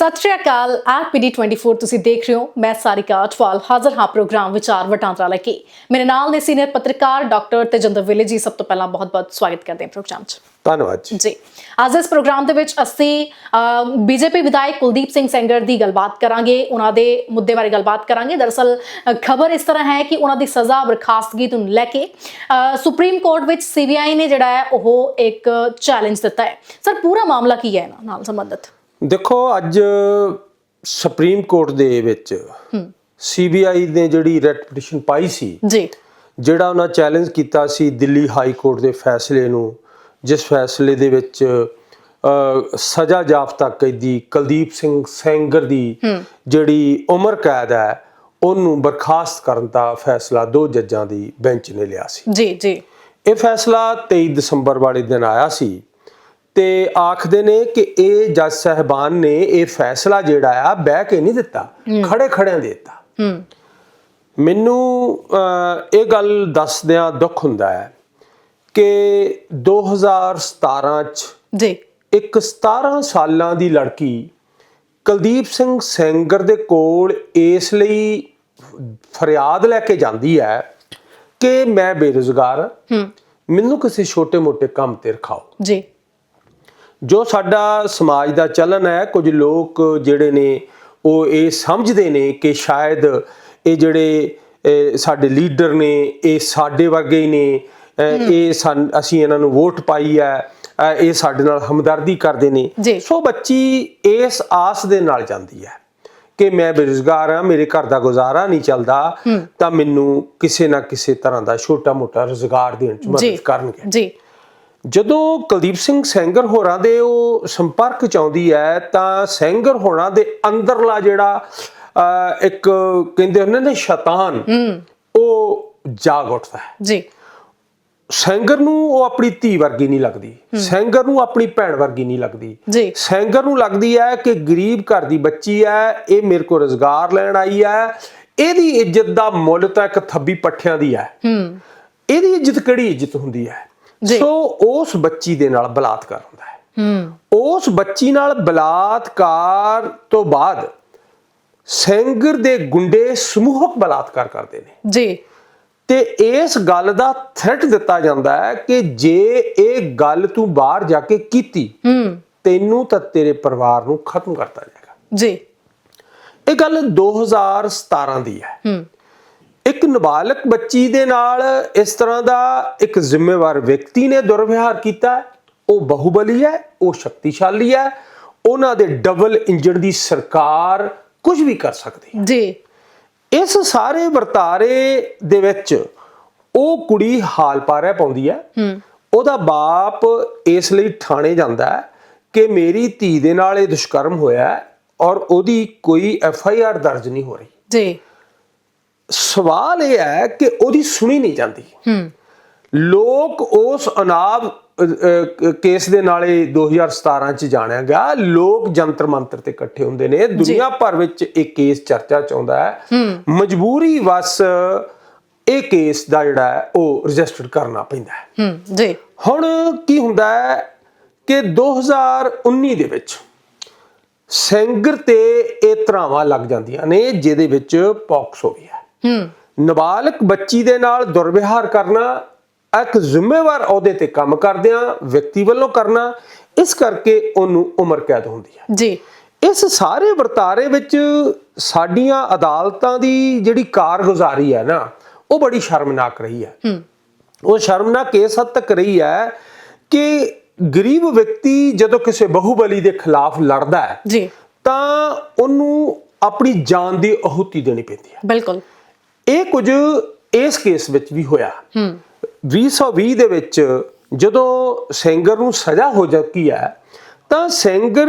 ਸਤਿ ਸ਼੍ਰੀ ਅਕਾਲ ਆਪ ਪੀਡੀ 24 ਤੁਸੀਂ ਦੇਖ ਰਹੇ ਹੋ ਮੈਂ ਸਾਰਿਕਾ ਅਟਵਾਲ ਹਾਜ਼ਰ ਹਾਂ ਪ੍ਰੋਗਰਾਮ ਵਿਚਾਰ ਵਟਾਂਦਰਾ ਲੈ ਕੇ। ਮੇਰੇ ਨਾਲ ਨੇ ਸੀਨੀਅਰ ਪੱਤਰਕਾਰ ਡਾਕਟਰ ਤੇਜਿੰਦਰ ਵਿਲੇ ਜੀ ਸਭ ਤੋਂ ਪਹਿਲਾਂ ਬਹੁਤ-ਬਹੁਤ ਸਵਾਗਤ ਕਰਦੇ ਹਾਂ ਪ੍ਰੋਗਰਾਮ 'ਚ। ਧੰਨਵਾਦ ਜੀ। ਅੱਜ ਇਸ ਪ੍ਰੋਗਰਾਮ ਦੇ ਵਿੱਚ ਅਸੀਂ ਬੀਜੇਪੀ ਵਿਧਾਇਕ ਕੁਲਦੀਪ ਸਿੰਘ ਸੈਂਗਰ ਦੀ ਗੱਲਬਾਤ ਕਰਾਂਗੇ ਉਹਨਾਂ ਦੇ ਮੁੱਦੇ ਬਾਰੇ ਗੱਲਬਾਤ ਕਰਾਂਗੇ। ਦਰਅਸਲ ਖਬਰ ਇਸ ਤਰ੍ਹਾਂ ਹੈ ਕਿ ਉਹਨਾਂ ਦੀ ਸਜ਼ਾ ਬਰਖਾਸਤਗੀ ਤੋਂ ਲੈ ਕੇ ਸੁਪਰੀਮ ਕੋਰਟ ਵਿੱਚ ਸੀਬੀਆਈ ਨੇ ਜਿਹੜਾ ਹੈ ਉਹ ਇੱਕ ਚੈਲੰਜ ਦਿੱਤਾ ਹੈ। ਸਰ ਪੂਰਾ ਮਾਮਲਾ ਕੀ ਹੈ ਨਾਲ ਸੰਬੰਧਿਤ? ਦੇਖੋ ਅੱਜ ਸੁਪਰੀਮ ਕੋਰਟ ਦੇ ਵਿੱਚ ਸੀਬੀਆਈ ਨੇ ਜਿਹੜੀ ਰੈਟ ਪਟੀਸ਼ਨ ਪਾਈ ਸੀ ਜੀ। ਜਿਹੜਾ ਉਹਨਾਂ ਚੈਲੰਜ ਕੀਤਾ ਸੀ ਦਿੱਲੀ ਹਾਈ ਕੋਰਟ ਦੇ ਫੈਸਲੇ ਨੂੰ ਜਿਸ ਫੈਸਲੇ ਦੇ ਵਿੱਚ ਸਜ਼ਾ ਜਾਫਤਾ ਕੈਦੀ ਕੁਲਦੀਪ ਸਿੰਘ ਸੈਂਗਰ ਦੀ ਜਿਹੜੀ ਉਮਰ ਕੈਦ ਹੈ ਉਹਨੂੰ ਬਰਖਾਸਤ ਕਰਨ ਦਾ ਫੈਸਲਾ ਦੋ ਜੱਜਾਂ ਦੀ ਬੈਂਚ ਨੇ ਲਿਆ ਸੀ। ਜੀ ਜੀ। ਇਹ ਫੈਸਲਾ 23 ਦਸੰਬਰ ਵਾਲੇ ਦਿਨ ਆਇਆ ਸੀ। ਤੇ ਆਖਦੇ ਨੇ ਕਿ ਇਹ ਜੱਜ ਸਾਹਿਬਾਨ ਨੇ ਇਹ ਫੈਸਲਾ ਜਿਹੜਾ ਆ ਬਹਿ ਕੇ ਨਹੀਂ ਦਿੱਤਾ ਖੜੇ ਖੜਿਆਂ ਦੇ ਦਿੱਤਾ। ਹੂੰ। ਮੈਨੂੰ ਇਹ ਗੱਲ ਦੱਸਦਿਆਂ ਦੁੱਖ ਹੁੰਦਾ ਹੈ ਕਿ 2017 ਚ ਜੀ। ਇੱਕ 17 ਸਾਲਾਂ ਦੀ ਲੜਕੀ ਕੁਲਦੀਪ ਸਿੰਘ ਸੈਂਗਰ ਦੇ ਕੋਲ ਇਸ ਲਈ ਫਰਿਆਦ ਲੈ ਕੇ ਜਾਂਦੀ ਹੈ ਕਿ ਮੈਂ ਬੇਰੁਜ਼ਗਾਰ ਹਾਂ। ਹੂੰ। ਮੈਨੂੰ ਕਿਸੇ ਛੋਟੇ-ਮੋਟੇ ਕੰਮ ਤੇ ਰਖਾਓ। ਜੀ। ਜੋ ਸਾਡਾ ਸਮਾਜ ਦਾ ਚੱਲਣ ਹੈ ਕੁਝ ਲੋਕ ਜਿਹੜੇ ਨੇ ਉਹ ਇਹ ਸਮਝਦੇ ਨੇ ਕਿ ਸ਼ਾਇਦ ਇਹ ਜਿਹੜੇ ਸਾਡੇ ਲੀਡਰ ਨੇ ਇਹ ਸਾਡੇ ਵਰਗੇ ਹੀ ਨੇ ਇਹ ਅਸੀਂ ਇਹਨਾਂ ਨੂੰ ਵੋਟ ਪਾਈ ਹੈ ਇਹ ਸਾਡੇ ਨਾਲ ਹਮਦਰਦੀ ਕਰਦੇ ਨੇ। ਸੋ ਬੱਚੀ ਇਸ ਆਸ ਦੇ ਨਾਲ ਜਾਂਦੀ ਹੈ ਕਿ ਮੈਂ ਬੇਰੁਜ਼ਗਾਰ ਹਾਂ ਮੇਰੇ ਘਰ ਦਾ ਗੁਜ਼ਾਰਾ ਨਹੀਂ ਚੱਲਦਾ ਤਾਂ ਮੈਨੂੰ ਕਿਸੇ ਨਾ ਕਿਸੇ ਤਰ੍ਹਾਂ ਦਾ ਛੋਟਾ-ਮੋਟਾ ਰੁਜ਼ਗਾਰ ਦੇਣ ਚ ਮਦਦ ਕਰਨਗੇ। ਜੀ। ਜਦੋਂ ਕੁਲਦੀਪ ਸਿੰਘ ਸੈਂਗਰ ਹੋਰਾਂ ਦੇ ਉਹ ਸੰਪਰਕ ਚ ਆਉਂਦੀ ਹੈ ਤਾਂ ਸੈਂਗਰ ਹੋਰਾਂ ਦੇ ਅੰਦਰਲਾ ਜਿਹੜਾ ਇੱਕ ਕਹਿੰਦੇ ਹੁੰਦੇ ਨੇ ਸ਼ੈਤਾਨ ਉਹ ਜਾਗ ਉੱਠਦਾ ਹੈ। ਜੀ। ਸੈਂਗਰ ਨੂੰ ਉਹ ਆਪਣੀ ਧੀ ਵਰਗੀ ਨਹੀਂ ਲੱਗਦੀ ਸੈਂਗਰ ਨੂੰ ਆਪਣੀ ਭੈਣ ਵਰਗੀ ਨਹੀਂ ਲੱਗਦੀ। ਜੀ। ਸੈਂਗਰ ਨੂੰ ਲੱਗਦੀ ਹੈ ਕਿ ਗਰੀਬ ਘਰ ਦੀ ਬੱਚੀ ਹੈ ਇਹ ਮੇਰੇ ਕੋਲ ਰੋਜ਼ਗਾਰ ਲੈਣ ਆਈ ਹੈ ਇਹਦੀ ਇੱਜ਼ਤ ਦਾ ਮੁੱਲ ਤਾਂ ਇੱਕ ਥੱਬੀ ਪੱਠਿਆਂ ਦੀ ਹੈ। ਹੂੰ। ਇਹਦੀ ਇੱਜ਼ਤ ਕਿਹੜੀ ਇੱਜ਼ਤ ਹੁੰਦੀ ਹੈ। ਸੋ ਉਸ ਬੱਚੀ ਦੇ ਨਾਲ ਬਲਾਤਕਾਰ ਹੁੰਦਾ ਹੈ। ਹੂੰ। ਉਸ ਬੱਚੀ ਨਾਲ ਬਲਾਤਕਾਰ ਤੋਂ ਬਾਅਦ ਸੈਂਗਰ ਦੇ ਗੁੰਡੇ ਸਮੂਹਕ ਬਲਾਤਕਾਰ ਕਰਦੇ ਨੇ। ਜੀ। ਤੇ ਇਸ ਗੱਲ ਦਾ ਥ੍ਰੈਟ ਦਿੱਤਾ ਜਾਂਦਾ ਹੈ ਕਿ ਜੇ ਇਹ ਗੱਲ ਤੂੰ ਬਾਹਰ ਜਾ ਕੇ ਕੀਤੀ ਹੂੰ। ਤੈਨੂੰ ਤਾਂ ਤੇਰੇ ਪਰਿਵਾਰ ਨੂੰ ਖਤਮ ਕਰਤਾ ਜਾਏਗਾ। ਜੀ। ਇਹ ਗੱਲ 2017 ਦੀ ਹੈ। ਹੂੰ। ਇੱਕ ਨਾਬਾਲਗ ਬੱਚੀ ਦੇ ਨਾਲ ਇਸ ਤਰ੍ਹਾਂ ਦਾ ਇੱਕ ਜ਼ਿੰਮੇਵਾਰ ਵਿਅਕਤੀ ਨੇ ਦੁਰਵਿਹਾਰ ਕੀਤਾ। ਉਹ ਬਹੁਬਲੀ ਹੈ ਉਹ ਸ਼ਕਤੀਸ਼ਾਲੀ ਹੈ ਉਹਨਾਂ ਦੇ ਡਬਲ ਇੰਜਣ ਦੀ ਸਰਕਾਰ ਕੁਝ ਵੀ ਕਰ ਸਕਦੀ ਹੈ। ਜੀ। ਇਸ ਸਾਰੇ ਵਰਤਾਰੇ ਦੇ ਵਿੱਚ ਉਹ ਕੁੜੀ ਹਾਲ ਪਾਰਿਆ ਪਾਉਂਦੀ ਹੈ। ਹੂੰ। ਉਹਦਾ ਬਾਪ ਇਸ ਲਈ ਥਾਣੇ ਜਾਂਦਾ ਹੈ ਕਿ ਮੇਰੀ ਧੀ ਦੇ ਨਾਲ ਇਹ ਦੁਸ਼ਕਰਮ ਹੋਇਆ ਹੈ ਔਰ ਉਹਦੀ ਕੋਈ ਐਫ ਆਈ ਆਰ ਦਰਜ ਨਹੀਂ ਹੋ ਰਹੀ। ਜੀ। ਸਵਾਲ ਇਹ ਹੈ ਕਿ ਉਹਦੀ ਸੁਣੀ ਨਹੀਂ ਜਾਂਦੀ। ਹੂੰ। ਲੋਕ ਉਸ ਅਨਾਬ ਕੇਸ ਦੇ ਨਾਲੇ 2017 ਚ ਜਾਣਿਆ ਗਿਆ। ਲੋਕ ਜੰਤਰ ਮੰਤਰ ਤੇ ਇਕੱਠੇ ਹੁੰਦੇ ਨੇ। ਦੁਨੀਆ ਭਰ ਵਿੱਚ ਇਹ ਕੇਸ ਚਰਚਾ ਚ ਆਉਂਦਾ ਹੈ। ਮਜਬੂਰੀ ਵਸ ਇਹ ਕੇਸ ਦਾ ਜਿਹੜਾ ਹੈ ਉਹ ਰਜਿਸਟਰ ਕਰਨਾ ਪੈਂਦਾ ਹੈ। ਹੂੰ ਜੀ। ਹੁਣ ਕੀ ਹੁੰਦਾ ਹੈ ਕਿ 2019 ਦੇ ਵਿੱਚ ਸੈਂਗਰ ਤੇ ਇਹ ਧਰਾਵਾਂ ਲੱਗ ਜਾਂਦੀਆਂ ਨੇ ਜਿਹਦੇ ਵਿੱਚ ਪੌਕਸੋ ਵੀ ਹੈ। ਹੂੰ। ਨਾਬਾਲਗ ਬੱਚੀ ਦੇ ਨਾਲ ਦੁਰਵਿਹਾਰ ਕਰਨਾ ਇੱਕ ਜ਼ਿੰਮੇਵਾਰ ਅਹੁਦੇ ਤੇ ਕੰਮ ਕਰਦਿਆਂ ਵਿਅਕਤੀ ਵੱਲੋਂ ਕਰਨਾ ਇਸ ਕਰਕੇ ਉਹਨੂੰ ਉਮਰ ਕੈਦ ਹੁੰਦੀ ਹੈ। ਜੀ। ਇਸ ਸਾਰੇ ਵਰਤਾਰੇ ਵਿੱਚ ਸਾਡੀਆਂ ਅਦਾਲਤਾਂ ਦੀ ਜਿਹੜੀ ਕਾਰਗੁਜ਼ਾਰੀ ਹੈ ਨਾ ਉਹ ਬੜੀ ਸ਼ਰਮਨਾਕ ਰਹੀ ਹੈ। ਹੂੰ। ਉਹ ਸ਼ਰਮਨਾਕ ਇਸ ਹੱਦ ਤੱਕ ਰਹੀ ਹੈ ਕਿ ਗਰੀਬ ਵਿਅਕਤੀ ਜਦੋਂ ਕਿਸੇ ਬਹੁਬਲੀ ਦੇ ਖਿਲਾਫ ਲੜਦਾ ਹੈ ਜੀ। ਤਾਂ ਉਹਨੂੰ ਆਪਣੀ ਜਾਨ ਦੀ ਆਹੂਤੀ ਦੇਣੀ ਪੈਂਦੀ ਹੈ। ਬਿਲਕੁਲ। ਇਹ ਕੁਝ ਇਸ ਕੇਸ ਵਿੱਚ ਵੀ ਹੋਇਆ। ਹੂੰ 2020 ਦੇ ਵਿੱਚ ਜਦੋਂ ਸੈਂਗਰ ਨੂੰ ਸਜ਼ਾ ਹੋ ਚੁੱਕੀ ਹੈ ਤਾਂ ਸੈਂਗਰ